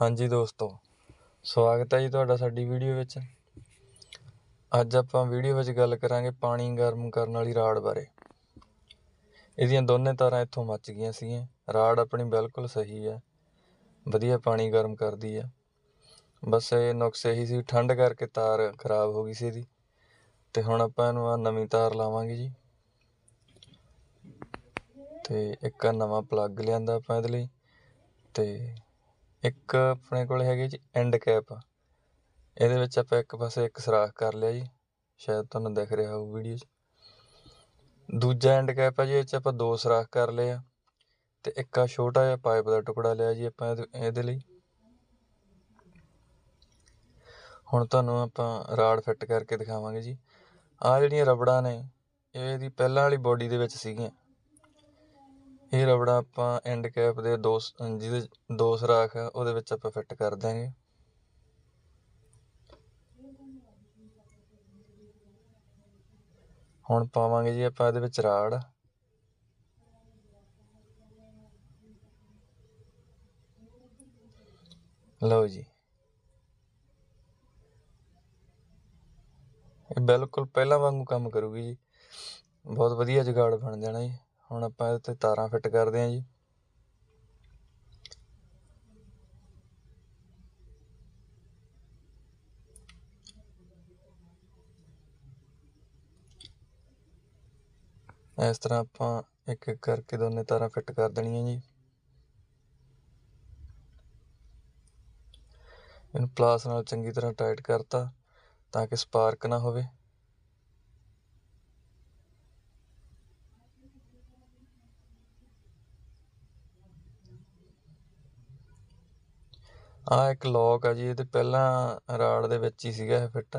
ਹਾਂਜੀ ਦੋਸਤੋ, ਸਵਾਗਤ ਹੈ ਜੀ ਤੁਹਾਡਾ ਸਾਡੀ ਵੀਡੀਓ ਵਿੱਚ। ਅੱਜ ਆਪਾਂ ਵੀਡੀਓ ਵਿੱਚ ਗੱਲ ਕਰਾਂਗੇ ਪਾਣੀ ਗਰਮ ਕਰਨ ਵਾਲੀ ਰਾੜ ਬਾਰੇ। ਇਹਦੀਆਂ ਦੋਨੇ ਤਾਰਾਂ ਇੱਥੋਂ ਮੱਚ ਗਈਆਂ ਸੀਗੀਆਂ। ਰਾੜ ਆਪਣੀ ਬਿਲਕੁਲ ਸਹੀ ਹੈ। ਵਧੀਆ ਪਾਣੀ ਗਰਮ ਕਰਦੀ ਹੈ। ਬਸ ਇਹ ਨੁਕਸ ਇਹੀ ਸੀ, ਠੰਡ ਕਰਕੇ ਤਾਰ ਖਰਾਬ ਹੋ ਗਈ ਸੀ ਇਹਦੀ। ਤੇ ਹੁਣ ਆਪਾਂ ਇਹਨੂੰ ਆ ਨਵੀਂ ਤਾਰ ਲਾਵਾਂਗੇ ਜੀ। ਤੇ ਇੱਕ ਨਵਾਂ ਪਲੱਗ ਲਿਆਂਦਾ ਆਪਾਂ ਇਹਦੇ ਲਈ। ਤੇ ਇੱਕ ਆਪਣੇ ਕੋਲ ਹੈਗੇ ਜੀ ਐਂਡ ਕੈਪ ਇਹਦੇ ਵਿੱਚ ਆਪਾਂ ਇੱਕ ਪਾਸੇ ਇੱਕ ਸਰਾਖ ਕਰ ਲਿਆ ਜੀ। ਸ਼ਾਇਦ ਤੁਹਾਨੂੰ ਦਿਖ ਰਿਹਾ ਹੋਊ ਵੀਡੀਓ 'ਚ। ਦੂਜਾ ਐਂਡ ਕੈਪ ਹੈ ਜੀ ਇਹ 'ਚ ਆਪਾਂ ਦੋ ਸਰਾਖ ਕਰ ਲਏ ਆ। ਤੇ ਇੱਕ ਆ ਛੋਟਾ ਜਿਹਾ ਪਾਈਪ ਦਾ ਟੁਕੜਾ ਲਿਆ ਜੀ ਆਪਾਂ ਇਹਦੇ- ਇਹਦੇ ਲਈ। ਹੁਣ ਤੁਹਾਨੂੰ ਆਪਾਂ ਰਾਡ ਫਿੱਟ ਕਰਕੇ ਦਿਖਾਵਾਂਗੇ ਜੀ। ਆ ਜਿਹੜੀਆਂ ਰਬੜਾਂ ਨੇ, ਇਹ ਇਹਦੀ ਪਹਿਲਾਂ ਵਾਲੀ ਬੋਡੀ ਦੇ ਵਿੱਚ ਸੀਗੀਆਂ। ਇਹ ਰਬੜਾਂ ਆਪਾਂ ਐਂਡ ਕੈਪ ਦੇ ਦੋ ਜਿਹਦੇ ਦੋ ਸਰਾਖ ਆ, ਉਹਦੇ ਵਿੱਚ ਆਪਾਂ ਫਿੱਟ ਕਰ ਦਾਂਗੇ ਹੁਣ ਪਾਵਾਂਗੇ ਜੀ ਆਪਾਂ ਇਹਦੇ ਵਿੱਚ ਰਾੜ। ਲਓ ਜੀ। ਇਹ ਬਿਲਕੁਲ ਪਹਿਲਾਂ ਵਾਂਗੂ ਕੰਮ ਕਰੂਗੀ ਜੀ। ਬਹੁਤ ਵਧੀਆ ਜੁਗਾੜ ਬਣ ਜਾਣਾ ਜੀ। ਹੁਣ ਆਪਾਂ ਇਹਦੇ ਤੇ ਤਾਰਾਂ ਫਿੱਟ ਕਰਦੇ ਹਾਂ ਜੀ। ਇਸ ਤਰ੍ਹਾਂ ਆਪਾਂ ਇੱਕ ਇੱਕ ਕਰਕੇ ਦੋਨੇ ਤਾਰਾਂ ਫਿੱਟ ਕਰ ਦੇਣੀਆਂ ਜੀ। ਇਹਨੂੰ ਪਲਾਸ ਨਾਲ ਚੰਗੀ ਤਰ੍ਹਾਂ ਟਾਈਟ ਕਰਤਾ ਤਾਂ ਕਿ ਸਪਾਰਕ ਨਾ ਹੋਵੇ। ਆਹ ਇੱਕ ਲੋਕ ਆ ਜੀ, ਇਹਦੇ ਪਹਿਲਾਂ ਰਾਡ ਦੇ ਵਿੱਚ ਹੀ ਸੀਗਾ ਇਹ ਫਿੱਟ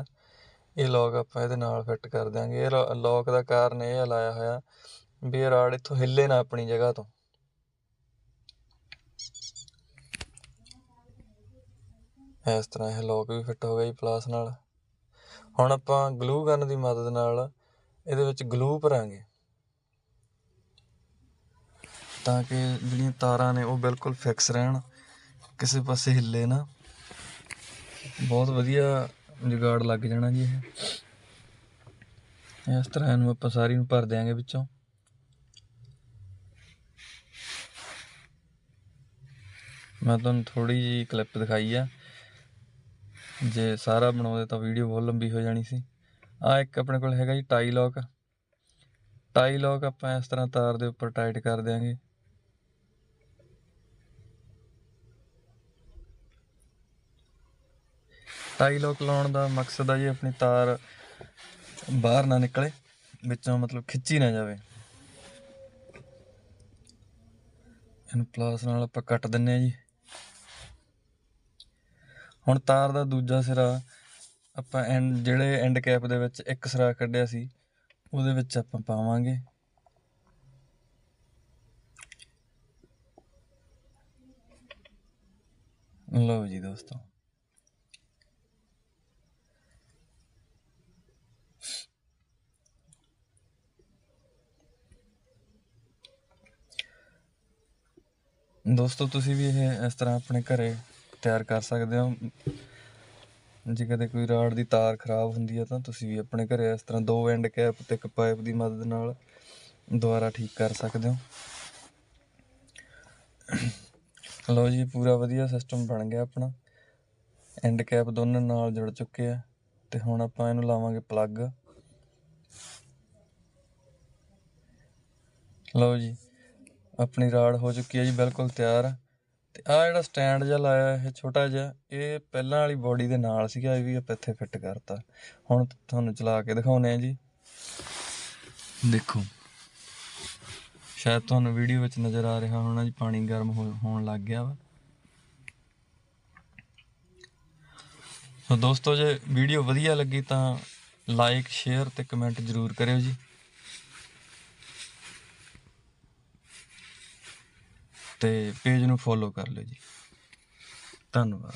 ਇਹ ਲੋਕ ਆਪਾਂ ਇਹਦੇ ਨਾਲ ਫਿੱਟ ਕਰ ਦਿਆਂਗੇ। ਇਹ ਲੋਕ ਦਾ ਕਾਰਨ ਇਹ ਆ, ਲਾਇਆ ਹੋਇਆ ਵੀ ਇਹ ਰਾਡ ਇੱਥੋਂ ਹਿੱਲੇ ਨਾ ਆਪਣੀ ਜਗ੍ਹਾ ਤੋਂ। ਇਸ ਤਰ੍ਹਾਂ ਇਹ ਲੋਕ ਵੀ ਫਿੱਟ ਹੋ ਗਿਆ ਜੀ ਪਲਾਸ ਨਾਲ। ਹੁਣ ਆਪਾਂ ਗਲੂ ਗਨ ਦੀ ਮਦਦ ਨਾਲ ਇਹਦੇ ਵਿੱਚ ਗਲੂ ਭਰਾਂਗੇ। ਤਾਂ ਕਿ ਜਿਹੜੀਆਂ ਤਾਰਾਂ ਨੇ ਉਹ ਬਿਲਕੁਲ ਫਿਕਸ ਰਹਿਣ। ਕਿਸੇ ਪਾਸੇ ਹਿੱਲੇ ਨਾ, ਬਹੁਤ ਵਧੀਆ ਜੁਗਾੜ ਲੱਗ ਜਾਣਾ ਜੀ ਇਹ। ਇਸ ਤਰ੍ਹਾਂ ਇਹਨੂੰ ਆਪਾਂ ਸਾਰੀ ਨੂੰ ਭਰ ਦਿਆਂਗੇ ਵਿੱਚੋਂ। ਮੈਂ ਤੁਹਾਨੂੰ ਥੋੜੀ ਜੀ ਕਲਿੱਪ ਦਿਖਾਈ ਆ। ਜੇ ਸਾਰਾ ਬਣਾਉਂਦੇ ਤਾਂ ਵੀਡੀਓ ਬਹੁਤ ਲੰਬੀ ਹੋ ਜਾਣੀ ਸੀ। ਆ ਇੱਕ ਆਪਣੇ ਕੋਲ ਹੈਗਾ ਜੀ ਟਾਈ ਲੌਕ ਟਾਈ ਲੌਕ ਆਪਾਂ ਇਸ ਤਰ੍ਹਾਂ ਤਾਰ ਦੇ ਉੱਪਰ ਟਾਈਟ ਕਰ ਦਿਆਂਗੇ। ਟਾਈ ਲੌਕ ਲਾਉਣ ਦਾ ਮਕਸਦ ਆ ਜੀ ਆਪਣੀ ਤਾਰ ਬਾਹਰ ਨਾ ਨਿਕਲੇ, ਵਿੱਚੋਂ ਮਤਲਬ ਖਿੱਚੀ ਨਾ ਜਾਵੇ। ਇਹਨੂੰ ਪਲਾਸ ਨਾਲ ਆਪਾਂ ਕੱਟ ਦਿੰਨੇ ਆ ਜੀ। ਹੁਣ ਤਾਰ ਦਾ ਦੂਜਾ ਸਿਰਾ ਆਪਾਂ ਐਂਡ, ਜਿਹੜੇ ਐਂਡ ਕੈਪ ਦੇ ਵਿੱਚ ਇੱਕ ਸਿਰਾ ਕੱਢਿਆ ਸੀ, ਉਹਦੇ ਵਿੱਚ ਆਪਾਂ ਪਾਵਾਂਗੇ। ਲਓ ਜੀ ਦੋਸਤੋ। ਦੋਸਤੋ, ਤੁਸੀਂ ਵੀ ਇਹ, ਇਸ ਤਰ੍ਹਾਂ ਆਪਣੇ ਘਰੇ ਤਿਆਰ ਕਰ ਸਕਦੇ ਹੋ। ਜੇ ਕਦੇ ਕੋਈ ਰਾਡ ਦੀ ਤਾਰ ਖਰਾਬ ਹੁੰਦੀ ਹੈ ਤਾਂ ਤੁਸੀਂ ਵੀ ਆਪਣੇ ਘਰੇ ਇਸ ਤਰ੍ਹਾਂ ਦੋ ਐਂਡ ਕੈਪ ਤੇ ਇੱਕ ਪਾਈਪ ਦੀ ਮਦਦ ਨਾਲ ਦੁਬਾਰਾ ਠੀਕ ਕਰ ਸਕਦੇ ਹੋ। ਲਓ ਜੀ, ਪੂਰਾ ਵਧੀਆ ਸਿਸਟਮ ਬਣ ਗਿਆ ਆਪਣਾ। ਐਂਡ ਕੈਪ ਦੋਨਾਂ ਨਾਲ ਜੁੜ ਚੁੱਕੇ ਆ। ਤੇ ਹੁਣ ਆਪਾਂ ਇਹਨੂੰ ਲਾਵਾਂਗੇ ਪਲੱਗ ਲਓ ਜੀ ਆਪਣੀ ਰਾੜ ਹੋ ਚੁੱਕੀ ਹੈ ਜੀ, ਬਿਲਕੁਲ ਤਿਆਰ। ਤੇ ਆ ਜਿਹੜਾ ਸਟੈਂਡ ਜਿਹਾ ਲਾਇਆ ਇਹ ਛੋਟਾ ਜਿਹਾ, ਇਹ ਪਹਿਲਾਂ ਵਾਲੀ ਬੋਡੀ ਦੇ ਨਾਲ ਸੀਗਾ, ਇਹ ਵੀ ਆਪਾਂ ਇੱਥੇ ਫਿੱਟ ਕਰਤਾ। ਹੁਣ ਤੁਹਾਨੂੰ ਚਲਾ ਕੇ ਦਿਖਾਉਨੇ ਆ ਜੀ। ਦੇਖੋ, ਸ਼ਾਇਦ ਤੁਹਾਨੂੰ ਵੀਡੀਓ ਵਿੱਚ ਨਜ਼ਰ ਆ ਰਿਹਾ ਹੋਣਾ ਜੀ, ਪਾਣੀ ਗਰਮ ਹੋ- ਹੋਣ ਲੱਗ ਗਿਆ ਵਾ। ਸੋ ਦੋਸਤੋ, ਜੇ ਵੀਡੀਓ ਵਧੀਆ ਲੱਗੀ ਤਾਂ ਲਾਈਕ, ਸ਼ੇਅਰ ਤੇ ਕਮੈਂਟ ਜ਼ਰੂਰ ਕਰਿਓ ਜੀ। ਅਤੇ ਪੇਜ ਨੂੰ ਫੋਲੋ ਕਰ ਲਿਓ ਜੀ। ਧੰਨਵਾਦ।